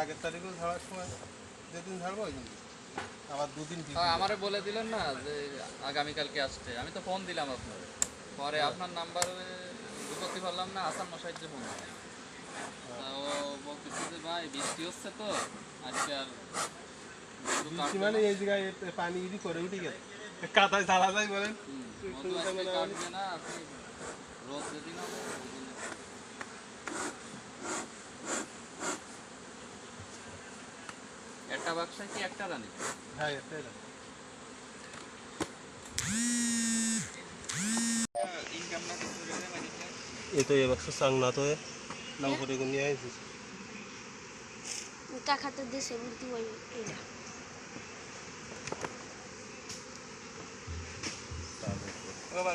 আগের তারিখেও ঝাড়ার সময় যেদিন ঝাড়বো ওই দিন। আবার দুদিন। হ্যাঁ, আমারে বলে দিলেন না যে আগামীকালকে আসতে। আমি তো ফোন দিলাম আপনার। পরে আপনার নাম্বার করতে পারলাম না আসাম মশাইর যে ফোন ও বলতেছে যে ভাই বৃষ্টি হচ্ছে তো আজকে আর মানে। এই জায়গায় পানি ইদি করে উঠে গেছে। কাদায় ঝাড়া যায় বলেন কাটবে না আপনি রোদ যেদিন হবে একটা বাক্সায় কি একটা রানি? হ্যাঁ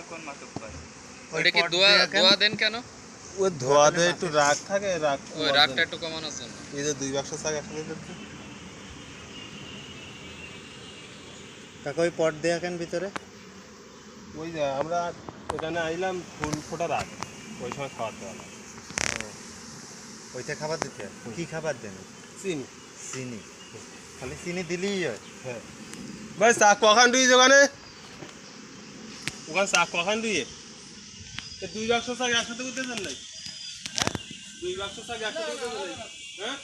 কোন মাতক ভাই ওটা কি দোয়া দোয়া দেন কেন? ওই ধোয়াতে একটু রাগ থাকে রাগ ওই রাগটা একটু কমানোর জন্য। এই যে দুই বাক্স শাক একসাথে কাকা ওই পট দেয়া কেন ভিতরে? ওই যে আমরা এখানে আইলাম ফুল ফোটা রাগ ওই সময় খাওয়াতে হবে ওইটা খাবার দিতে হয়? কি খাবার দেন? চিনি। চিনি। খালি চিনি দিলেই হয়। হ্যাঁ। ভাই চা কখান দুই ওখানে? ওখানে চা কখন দুইয়ে এ দুই বাক্স শাক একসাথে করতে চান নাই দুই বাক্স শাক একসাথে করতে চান হ্যাঁ?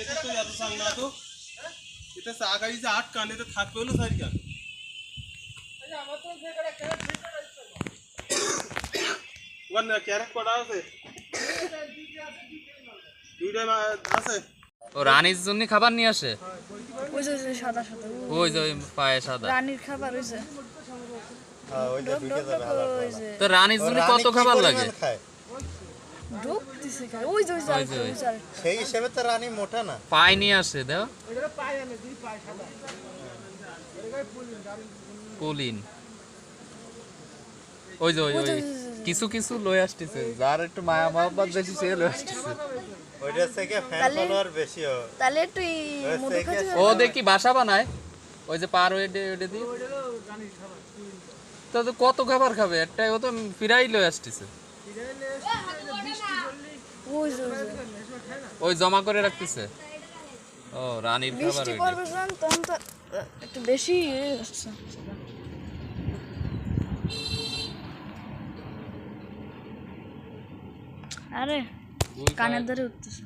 এতে তো এত চাং না তো? এটা গাড়ি যে আট কান এতে থাকবে হলো সাইড কান ওখানে ক্যারেট কটা আছে? দুইটা আছে। ও রানীর জন্য খাবার নিয়ে আসে? ওই যে সাদা সাদা ওই যে। পায়ে সাদা। রানীর খাবার হ্যাঁ ওই যে তো রানীর জন্য কত খাবার লাগে? সেই হিসেবে তো রানী মোটা না। পায়ে নিয়ে আসে দেও। পুলিন ওই যে ওই ওই কিছু কিছু লই আসতেছে। যার একটু মায়া মহব্বত বেশি সে লই আসতেছে। ওইটা থেকে ফ্যান ফলোয়ার বেশি হয় তাহলে একটু এই ওই মধু থেকে খাতে ও দেখি বাসা বানায়। ওই যে পার ওয়েডে ওয়েডে দিয়ে তো তো কত খাবার খাবে? একটাই ও তো ফিরাই লই আসতেছে। ওই জমা করে রাখতেছে। ও রানীর খাবার বৃষ্টি পড়বে তখন তো একটু বেশি ইয়ে হচ্ছে। আরে কানে কানের ধরে উঠতেছে।